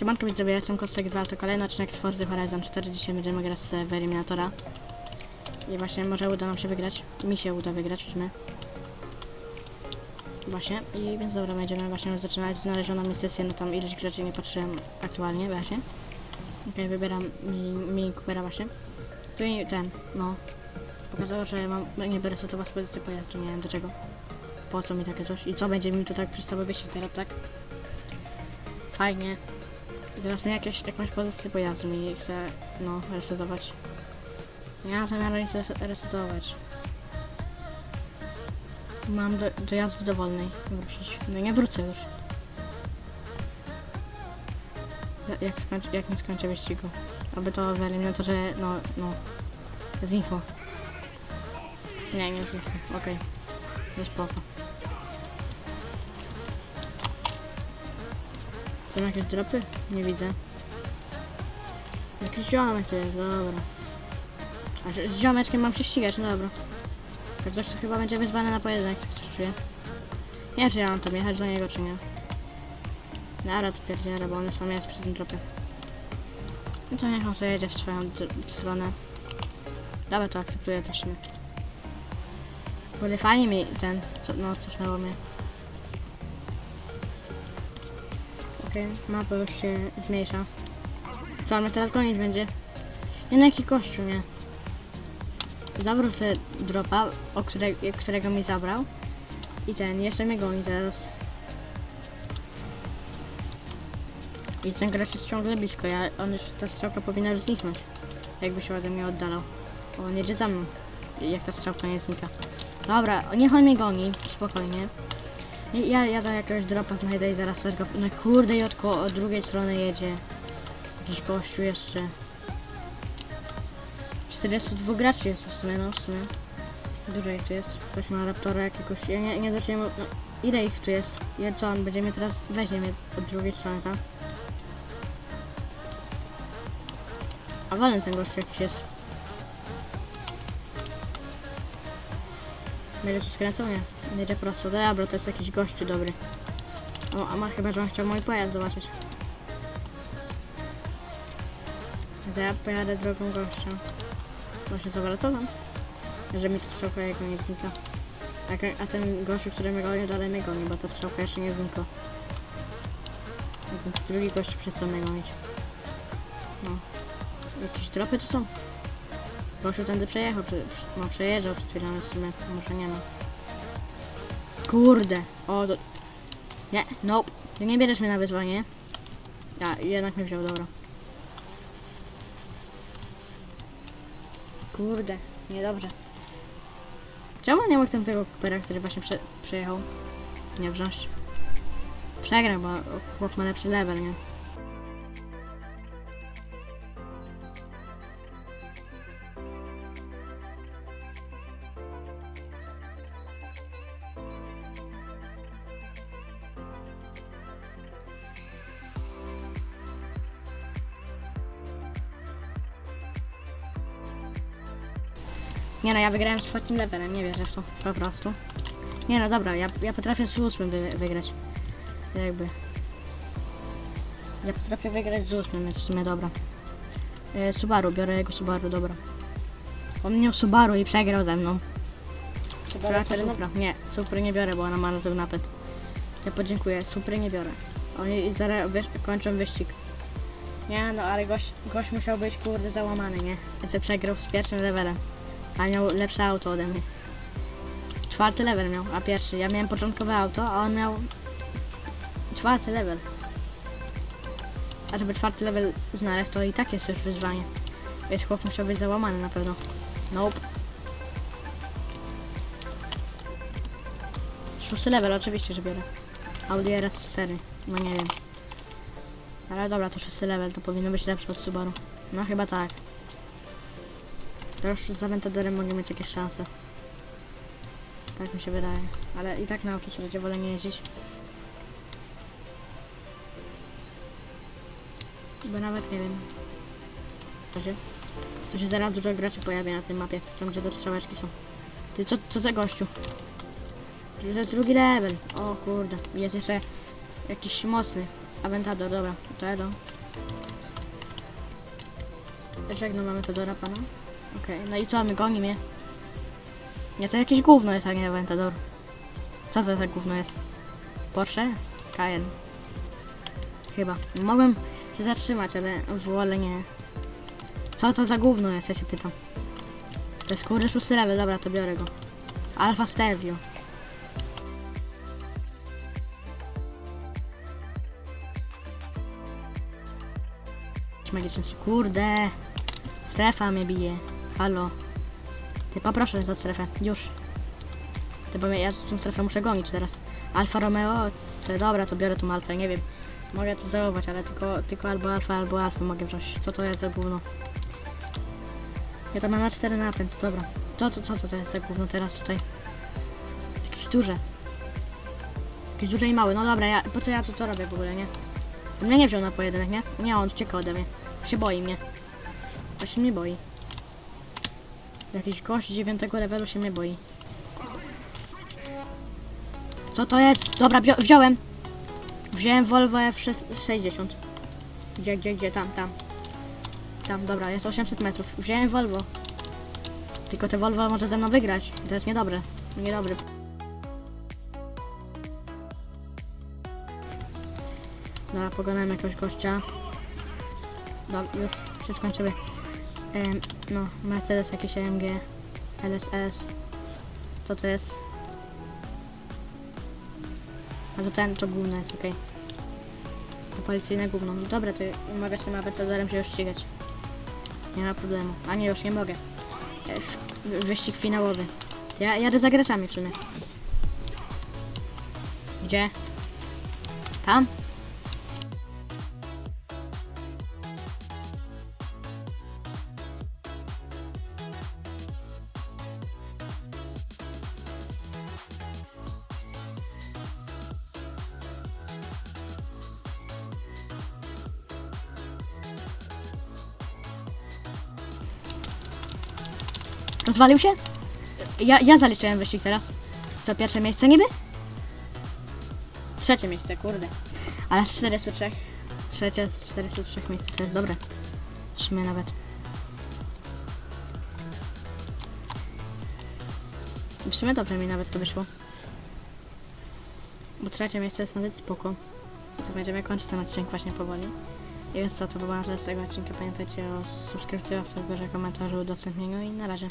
Siemanko widzowie, ja jestem Kostek 2, to kolejny odcinek z Forza Horizon 4. Dzisiaj będziemy grać z Eliminatora. I właśnie może uda nam się wygrać. Mi się uda wygrać w sumie. Właśnie, i więc dobra, będziemy właśnie zaczynać. Znaleziono mi sesję, no tam ileś graczy nie patrzyłem aktualnie, właśnie. Okej, wybieram mi, mi Coopera właśnie. Tu i ten, no. Pokazało, że mam, nie biorę sobie z pozycji pojazdu, nie wiem do czego. Po co mi takie coś? I co będzie mi tu tak cały wyścig teraz, tak? Fajnie. Teraz mi jakieś, jakąś pozycję pojazdu mi chce, no, resetować. Nic res- resetować. Mam do, do jazdy dowolnej wrócić. No nie wrócę już. Ja- Jak, skończy, jak nie skończę wyścigu. Aby to w eliminatorze, no, no, znikło. Nie, nie znikło, okej. Jest spoko. Są jakieś dropy? Nie widzę. Jakiś ziomek to jest, dobra. A z ziomeczkiem mam się ścigać, no dobra. Tak ktoś to chyba będzie wyzwany na pojedynek, ktoś czuje. Nie wiem, czy ja mam tam jechać do niego, czy nie. Nara to pierdzielę, bo on już tam jest przy tym dropie. No to niech on sobie jedzie w swoją stronę. Dobra, to akceptuję też nie. Bo fajnie mi ten, co, no cofnęło mnie. Okej, mapa już się zmniejsza. Co, on mnie teraz gonić będzie? Nie no jaki kościół, nie? Zabrał sobie dropa, o które, którego mi zabrał. I ten, jeszcze mnie goni teraz. I ten gracz jest ciągle blisko, ja, on już, ta strzałka powinna już zniknąć. Jakby się ode mnie oddalał. On jedzie za mną. Jak ta strzałka nie znika. Dobra, niech on mnie goni, spokojnie. I Ja jadę jakiegoś dropa znajdę i zaraz też go... No kurde, Jotko od drugiej strony jedzie. Jakiś gościu jeszcze. 42 graczy jest w sumie, no w sumie. Ich tu jest. Ktoś ma raptora jakiegoś... Ja nie, nie zacząłem... No, ile ich tu jest? Ja co, on będzie mnie teraz... Weźmie mnie od drugiej strony, tak? A wolny ten gościu jakiś jest. Będzie się skręcał? Nie. Jedzie prosto. Dobra, to jest jakiś gościu dobry. O, a ma chyba, że on chciał mój pojazd zobaczyć. To ja pojadę drogą gościa. Właśnie zawracam. Że mi ta strzałka jego nie znika. A, a ten gościu, który mnie goni, dalej mnie goni, bo ta strzałka jeszcze nie znikła. A ten drugi gościu przestał mnie gonić. No. Jakieś dropy tu są? Gościu tędy przejechał, czy, no przejeżdżał przed chwilą, w sumie może nie ma. Kurde, o do... Nie, nope, ty nie bierzesz mnie na wyzwanie. A, jednak mnie wziął, dobra. Kurde, niedobrze. Czemu nie mógł tego kupera, który właśnie prze, przejechał, nie wziąć? Przegrał, bo chłop ma lepszy level, nie? Nie no, ja wygrałem z czwartym levelem, nie wierzę w to, po prostu. Nie no, dobra, ja, ja potrafię z ósmym wy, wygrać. Jakby. Ja potrafię wygrać z ósmym, więc w sumie dobra. E, Subaru, biorę jego Subaru, dobra. On miał Subaru i przegrał ze mną. Subaru, Supra. Nie, Supry nie biorę, bo ona ma na napęd. Ja podziękuję, Supry nie biorę. Oni i zaraz wysz, kończą wyścig. Nie no, ale gość, gość musiał być kurde załamany, nie? Więc przegrał z pierwszym levelem. A miał lepsze auto ode mnie. Czwarty level miał, a pierwszy. Ja miałem początkowe auto, a on miał czwarty level. A żeby czwarty level znaleźć, to i tak jest już wyzwanie. Więc chłop musiał być załamany na pewno. Nope. Szósty level, oczywiście, że biorę. Audi RS4, no nie wiem. Ale dobra, to szósty level, to powinno być lepsze od Subaru. No chyba tak. Już z Aventadorem mogę mieć jakieś szanse. Tak mi się wydaje. Ale i tak na autostradzie wolę nie jeździć. Bo nawet nie wiem. To się, to się zaraz dużo graczy pojawi na tej mapie, tam gdzie te strzałeczki są. Ty, co, co za gościu? To jest drugi level. O kurde, jest jeszcze jakiś mocny. Aventador, dobra, to Edo. Żegnam Aventadora pana. Okej, no i co, my goni mnie? Nie, to jakieś gówno jest, a nie Aventador. Co to za gówno jest? Porsche? Cayenne. Chyba. Mogłem się zatrzymać, ale wolę nie. Co to za gówno jest, ja się pytam. To jest kurde szósty level, dobra, to biorę go. Alfa Stevio. Magiczny kurde. Strefa mnie bije. Halo. Ty poproszę za strefę. Już. Ty, bo ja tą strefę muszę gonić teraz. Alfa Romeo. Dobra, to biorę tą alfę, nie wiem. Mogę to załować, ale tylko, tylko albo alfa, albo alfę mogę wziąć. Co to jest za gówno? Ja tam mam na 4 napęd, to dobra. Co to, co to, to jest za gówno teraz tutaj? Jakieś duże. Jakieś duże i małe. No dobra, ja, po co ja to, to robię w ogóle, nie? Mnie nie wziął na pojedynek, nie? Nie, on ucieka ode mnie. Się boi mnie. Się mnie boi. Jakiś gość 9 levelu się mnie boi. Co to jest? Dobra, wzią- wziąłem. Wziąłem Volvo F60. Gdzie, gdzie, gdzie? Tam, tam. Tam, dobra, jest 800 metrów. Wziąłem Volvo. Tylko te Volvo może ze mną wygrać. To jest niedobre. Niedobry. Dobra, pogadałem jakiegoś gościa. Dobra, już się skończyły. No, Mercedes jakiś AMG, LSS. Co to jest? A to ten, to gówno jest, okej. To policyjne gówno. No dobra, to mogę z tym Aventadorem się już ścigać. Nie ma problemu. A nie, już nie mogę. Wyścig finałowy. Ja jadę za graczami w sumie. Gdzie? Tam? Rozwalił się? Ja, ja zaliczyłem wyścig teraz. Co, pierwsze miejsce niby? Trzecie miejsce, kurde. Ale z 403. Trzecie z 403 miejsc, to jest dobre. W sumie nawet. W sumie dobrze mi nawet to wyszło. Bo trzecie miejsce jest nawet spoko. Co będziemy kończyć ten odcinek właśnie powoli. I więc co, to było z tego odcinka. Pamiętajcie o subskrypcji, o serwerze, komentarzu, udostępnieniu i na razie.